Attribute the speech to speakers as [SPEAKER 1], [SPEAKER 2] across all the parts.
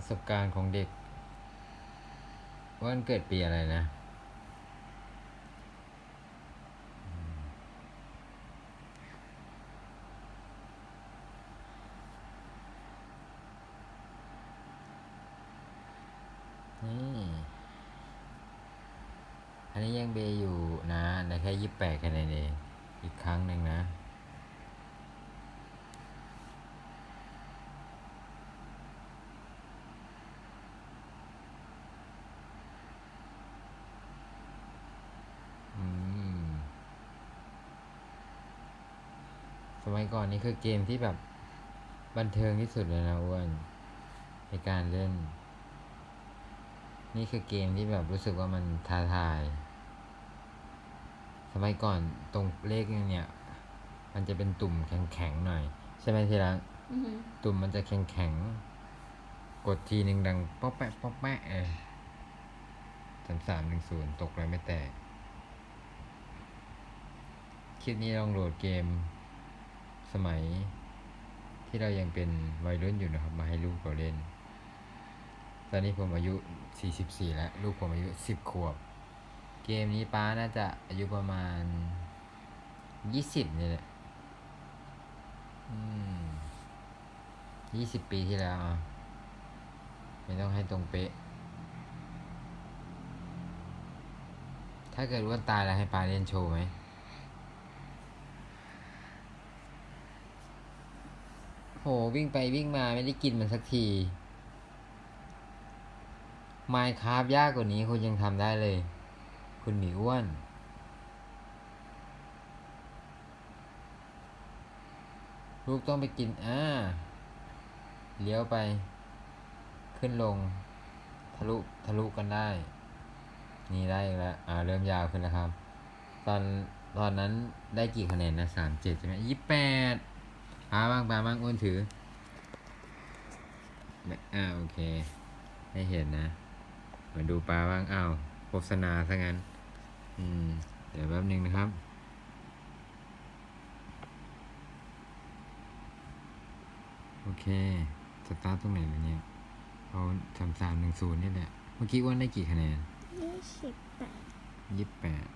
[SPEAKER 1] ประสบการณ์ของเด็ก วันเกิดปีอะไรนะ นี่ อันนี้ยังเบย์อยู่นะแต่แค่ยี่แปดคะแนนเอง อีกครั้งหนึ่งนะ มัยก่อนนี่คือเกมที่แบบบันเทิงที่สุดเลยนะอ้วนในการเล่น นี่คือเกมที่แบบรู้สึกว่ามันท้าทาย สมัยก่อนตรงเลขเนี่ย มันจะเป็นตุ่มแข็งๆหน่อย ใช่ไหมทีละ
[SPEAKER 2] อือหือ
[SPEAKER 1] ตุ่มมันจะแข็งๆ กดทีหนึ่งดังป๊อกแปะป๊อกแปะเออสามสามหนึ่งศูนย์ตกเลยไม่แตก คลิปนี้ลองโหลดเกม สมัยที่เรายังเป็นวัยรุ่นอยู่นะครับ มาให้ลูกเราเล่น ตอนนี้ผมอายุ 44 แล้ว ลูกผมอายุ 10 ขวบ เกมนี้ป้าน่าจะอายุประมาณ 20เนี่ยแหละอืม20ปีที่แล้วอะไม่ต้องให้ตรงเป๊ะ ถ้าเกิดว่าตายแล้วให้ป้าเล่นโชว์ไหม โห วิ่งไปวิ่งมาไม่ได้กินมันสักทีไมค์คราฟยากกว่านี้คุณยังทำได้เลย คุณหมีอ้วนลูกต้องไปกินอ่าเลี้ยวไป ขึ้นลง ทะลุทะลุกันได้ นี่ได้อีกแล้วอ่าเริ่มยาวขึ้นแล้วครับ ตอนตอนนั้นได้กี่คะแนนนะสามเจ็ดใช่ไหมยี่แปด ปาบ้างปาบ้างอ้วนถือไม่อ่าโอเค ให้เห็นนะ มาดูปลาบ้างอ้าวโฆษณาซะงั้น อืม เดี๋ยวแป๊บหนึงนะครับโอเค สตาร์ทตรงไหนเลยเนี่ยเอาสามสามหนึ่งศูนย์นี่แหละ เมื่อกี้อ้วนได้กี่คะแนน
[SPEAKER 2] ยี่สิบแปด
[SPEAKER 1] ยี่สิบแปด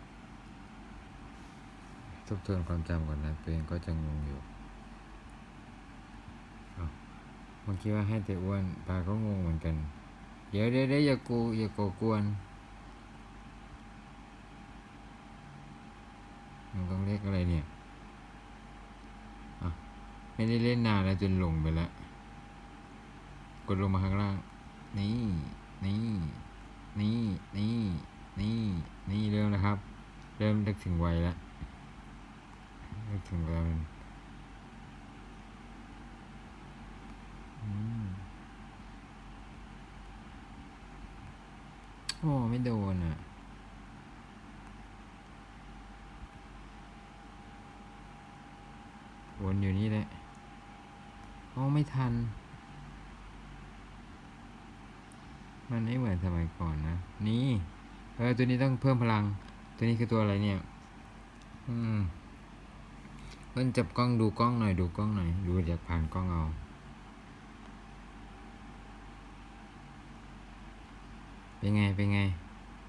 [SPEAKER 1] ทบทวนความจำก่อนนะตัวเองก็จะงงอยู่อ้าว เมื่อกี้ว่าให้แต่อ้วนปลาก็งงเหมือนกัน เดี๋ยวเดี๋ยวเดี๋ยวอย่ากูอย่าโกกวนมันต้องเรียกอะไรเนี่ยอะไม่ได้เล่นนานแล้วจนหลงไปแล้ว กดลงมาข้างล่าง นี่ นี่ นี่ นี่ นี่ นี่เริ่มแล้วครับ เริ่มนึกถึงวัยแล้วนึกถึงวัยมันอืม โอ้ ไม่โดนอะ วนอยู่นี่แหละโอ้ไม่ทัน มันไม่เหมือนสมัยก่อนนะ นี่ เออ ตัวนี้ต้องเพิ่มพลัง ตัวนี้คือตัวอะไรเนี่ย อืมเพิ่นจับกล้องดูกล้องหน่อยดูกล้องหน่อย ดูจากผ่านกล้องเอา เป็นไง เป็นไง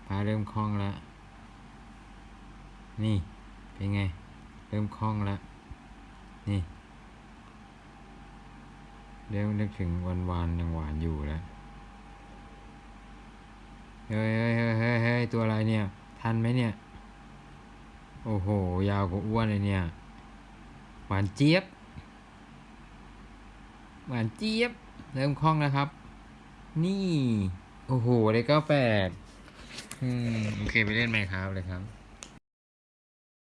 [SPEAKER 1] พาเริ่มคล่องแล้ว นี่ เป็นไง เริ่มคล่องแล้ว นี่ เริ่มนึกถึงวันวานๆยังหวานอยู่แล้วเฮ้ยเฮ้ยเฮ้ยเฮ้ยเฮ้ยตัวอะไรเนี่ย ทันไหมเนี่ย โอ้โห ยาวกว่าอ้วนเลยเนี่ย หวานเจี๊ยบ หวานเจี๊ยบ เริ่มคล่องแล้วครับ นี่ โอ้โหเลขเก้าแปดอืม โอเค ไปเล่นไหมครับเลยครับ